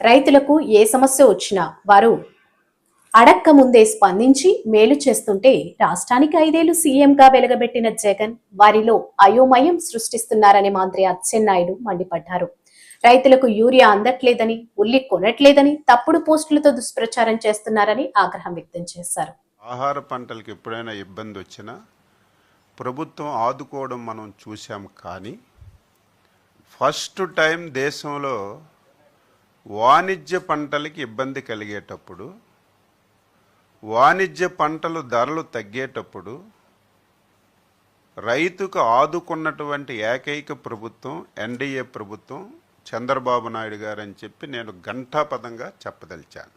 రైతులకు ఏ సమస్య వచ్చినా వారు అడక్క ముందే స్పందించి మేలు చేస్తుంటే రాష్ట్రానికి ఐదేళ్ళు సీఎంగా వెలగబెట్టిన జగన్ వారిలో అయోమయం సృష్టిస్తున్నారని మంత్రి అచ్చెన్నాయుడు మండిపడ్డారు. రైతులకు యూరియా అందట్లేదని ఉల్లి కొనట్లేదని తప్పుడు పోస్టులతో దుష్ప్రచారం చేస్తున్నారని ఆగ్రహం వ్యక్తం చేశారు. ఆహార పంటలకు ఎప్పుడైనా ఇబ్బంది వచ్చినా ప్రభుత్వం ఆదుకోవడం మనం చూసాం కానీ ఫస్ట్ టైం దేశంలో వాణిజ్య పంటలకి ఇబ్బంది కలిగేటప్పుడు వాణిజ్య పంటలు ధరలు తగ్గేటప్పుడు రైతుకు ఆదుకున్నటువంటి ఏకైక ప్రభుత్వం ఎన్డీఏ ప్రభుత్వం చంద్రబాబు నాయుడు గారు అని చెప్పి నేను ఘంటాపదంగా చెప్పదలిచాను.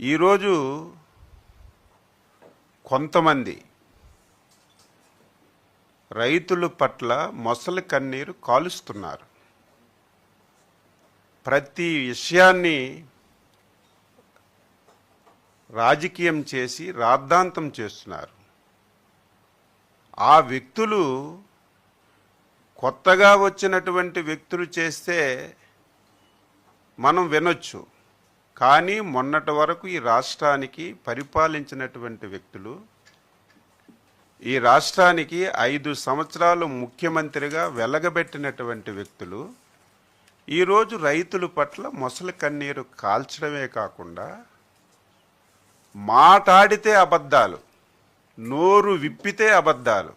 ఈరోజు కొంతమంది రైతుల పట్ల మొసలి కన్నీరు కాలుస్తున్నారు. ప్రతి విషయాన్ని రాజకీయం చేసి రాద్ధాంతం చేస్తున్నారు. ఆ వ్యక్తులు కొత్తగా వచ్చినటువంటి వ్యక్తులు చేస్తే మనం వినొచ్చు. కానీ మొన్నటి వరకు ఈ రాష్ట్రానికి పరిపాలించినటువంటి వ్యక్తులు ఈ రాష్ట్రానికి ఐదు సంవత్సరాలు ముఖ్యమంత్రిగా వెలగబెట్టినటువంటి వ్యక్తులు ఈరోజు రైతుల పట్ల మొసలి కన్నీరు కాల్చడమే కాకుండా మాటాడితే అబద్ధాలు నోరు విప్పితే అబద్ధాలు.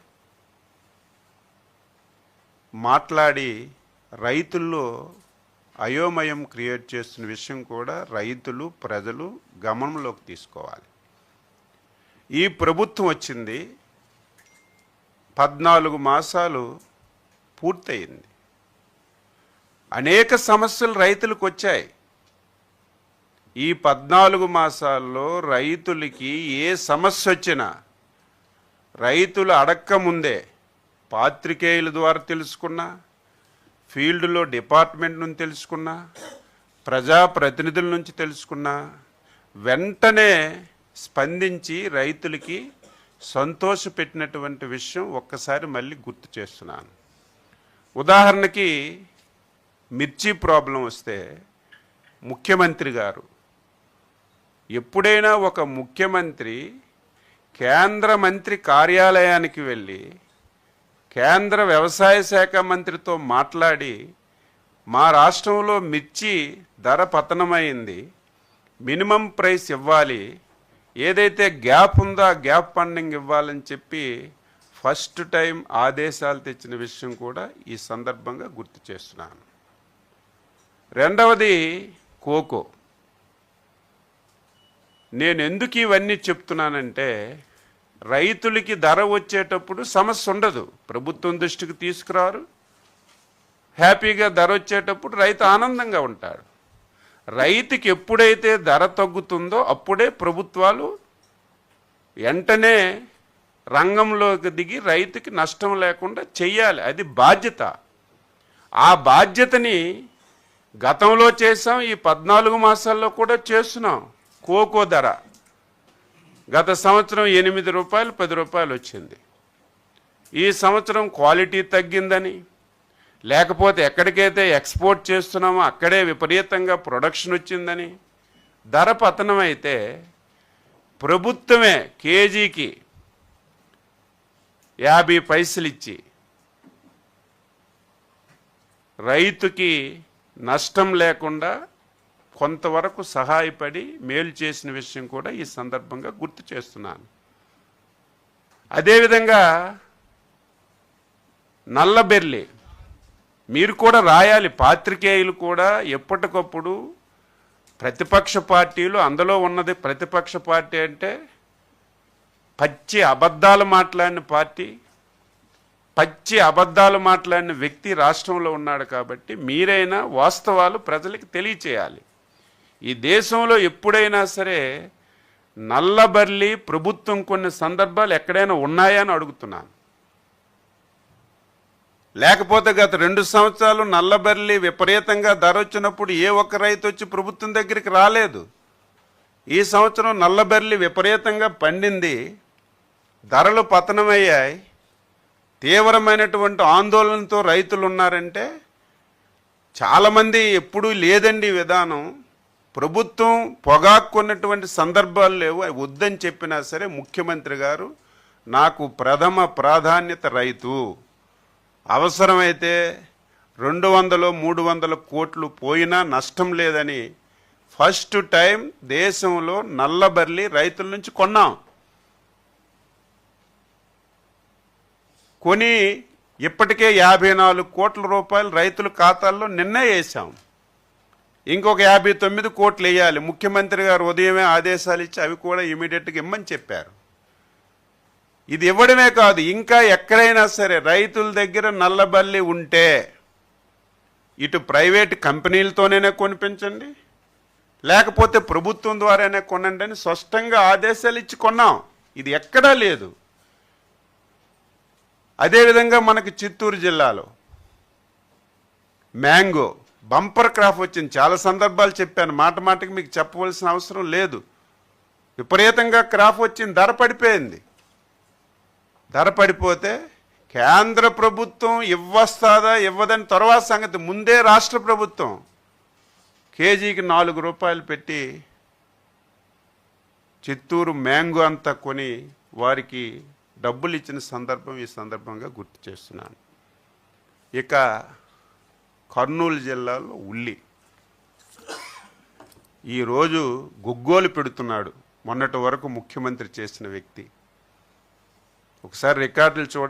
మాట్లాడి రైతుల్లో అయోమయం క్రియేట్ చేస్తున్న విషయం కూడా రైతులు ప్రజలు గమనంలోకి తీసుకోవాలి. ఈ ప్రభుత్వం వచ్చింది పద్నాలుగు మాసాలు పూర్తయింది. అనేక సమస్యలు రైతులకు వచ్చాయి ఈ పద్నాలుగు మాసాల్లో రైతులకి ఏ సమస్య వచ్చినా రైతులు అడక్క ముందే పాత్రికేయుల ద్వారా తెలుసుకున్నా ఫీల్డ్లో డిపార్ట్మెంట్ నుంచి తెలుసుకున్నా ప్రజాప్రతినిధుల నుంచి తెలుసుకున్నా వెంటనే స్పందించి రైతులకి సంతోషపెట్టినటువంటి విషయం ఒక్కసారి మళ్ళీ గుర్తు చేస్తున్నాను. ఉదాహరణకి మిర్చి ప్రాబ్లం వస్తే ముఖ్యమంత్రి గారు ఎప్పుడైనా ఒక ముఖ్యమంత్రి కేంద్ర మంత్రి కార్యాలయానికి వెళ్ళి కేంద్ర వ్యవసాయ శాఖ మంత్రితో మాట్లాడి మా రాష్ట్రంలో మిర్చి ధర పతనమైంది మినిమం ప్రైస్ ఇవ్వాలి ఏదైతే గ్యాప్ ఉందో ఆ గ్యాప్ ఫండింగ్ ఇవ్వాలని చెప్పి ఫస్ట్ టైం ఆదేశాలు తెచ్చిన విషయం కూడా ఈ సందర్భంగా గుర్తు చేస్తున్నాను. రెండవది కోకో. నేను ఎందుకు ఇవన్నీ చెప్తున్నానంటే రైతులకి ధర వచ్చేటప్పుడు సమస్య ఉండదు. ప్రభుత్వం దృష్టికి తీసుకురారు. హ్యాపీగా ధర వచ్చేటప్పుడు రైతు ఆనందంగా ఉంటాడు. రైతుకి ఎప్పుడైతే ధర తగ్గుతుందో అప్పుడే ప్రభుత్వాలు వెంటనే రంగంలోకి దిగి రైతుకి నష్టం లేకుండా చెయ్యాలి. అది బాధ్యత. ఆ బాధ్యతని గతంలో చేసాం ఈ పద్నాలుగు మాసాల్లో కూడా చేస్తున్నాం. కోకో ధర. గత సంవత్సరం ఎనిమిది రూపాయలు పది రూపాయలు వచ్చింది. ఈ సంవత్సరం క్వాలిటీ తగ్గిందని. లేకపోతే ఎక్కడికైతే ఎక్స్పోర్ట్ చేస్తున్నామో అక్కడే విపరీతంగా ప్రొడక్షన్ వచ్చిందని. ధర పతనం అయితే ప్రభుత్వమే కేజీకి యాభై పైసలు ఇచ్చి రైతుకి నష్టం లేకుండా కొంతవరకు సహాయపడి మేలు చేసిన విషయం కూడా ఈ సందర్భంగా గుర్తు చేస్తున్నాను. అదేవిధంగా నల్లబెర్లి మీరు కూడా రాయాలి. పాత్రికేయులు కూడా ఎప్పటికప్పుడు ప్రతిపక్ష పార్టీలు అందులో ఉన్నది ప్రతిపక్ష పార్టీ అంటే పచ్చి అబద్ధాలు మాట్లాడిన పార్టీ పచ్చి అబద్ధాలు మాట్లాడిన వ్యక్తి రాష్ట్రంలో ఉన్నాడు కాబట్టి మీరైనా వాస్తవాలు ప్రజలకు తెలియచేయాలి. ఈ దేశంలో ఎప్పుడైనా సరే నల్లబర్లి ప్రభుత్వం కొన్ని సందర్భాలు ఎక్కడైనా ఉన్నాయా అని అడుగుతున్నాను. లేకపోతే గత రెండు సంవత్సరాలు నల్లబర్లి విపరీతంగా ధర వచ్చినప్పుడు ఏ ఒక్క రైతు వచ్చి ప్రభుత్వం దగ్గరికి రాలేదు. ఈ సంవత్సరం నల్లబర్లి విపరీతంగా పండింది. ధరలు పతనమయ్యాయి. తీవ్రమైనటువంటి ఆందోళనతో రైతులు ఉన్నారంటే చాలామంది ఎప్పుడూ లేదండి విధానం. ప్రభుత్వం పొగాక్కున్నటువంటి సందర్భాలు లేవు. అవి వద్దని చెప్పినా సరే ముఖ్యమంత్రి గారు నాకు ప్రథమ ప్రాధాన్యత రైతు. అవసరమైతే రెండు వందలు మూడు వందల కోట్లు పోయినా నష్టం లేదని ఫస్ట్ టైం దేశంలో నల్లబర్లి రైతుల నుంచి కొన్నాం. కొని ఇప్పటికే యాభై నాలుగు కోట్ల రూపాయలు రైతుల ఖాతాల్లో నిన్నే వేసాం ఇంకొక యాభై తొమ్మిది కోట్లు వేయాలి. ముఖ్యమంత్రి గారు ఉదయమే ఆదేశాలు ఇచ్చి అవి కూడా ఇమీడియట్గా ఇమ్మని చెప్పారు. ఇది ఇవ్వడమే కాదు ఇంకా ఎక్కడైనా సరే రైతుల దగ్గర నల్లబల్లి ఉంటే ఇటు ప్రైవేట్ కంపెనీలతోనే కొనిపించండి లేకపోతే ప్రభుత్వం ద్వారానే కొనండి అని స్పష్టంగా ఆదేశాలు ఇచ్చి కొన్నాం. ఇది ఎక్కడా లేదు. అదేవిధంగా మనకి చిత్తూరు జిల్లాలో మ్యాంగో బంపర్ క్రాప్ వచ్చింది. చాలా సందర్భాలు చెప్పాను. మాట మాటకి మీకు చెప్పవలసిన అవసరం లేదు. విపరీతంగా క్రాప్ వచ్చింది. ధర పడిపోయింది. ధర పడిపోతే కేంద్ర ప్రభుత్వం ఇవ్వస్తాదా ఇవ్వదని తర్వాత సంగతి. ముందే రాష్ట్ర ప్రభుత్వం కేజీకి నాలుగు రూపాయలు పెట్టి చిత్తూరు మ్యాంగో అంతా కొని వారికి డబ్బులు ఇచ్చిన సందర్భం ఈ సందర్భంగా గుర్తు చేస్తున్నాను. ఇక కర్నూలు జిల్లాలో ఉల్లి. ఈరోజు గుగ్గోలు పెడుతున్నాడు మొన్నటి వరకు ముఖ్యమంత్రి చేసిన వ్యక్తి. ఒకసారి రికార్డులు చూడండి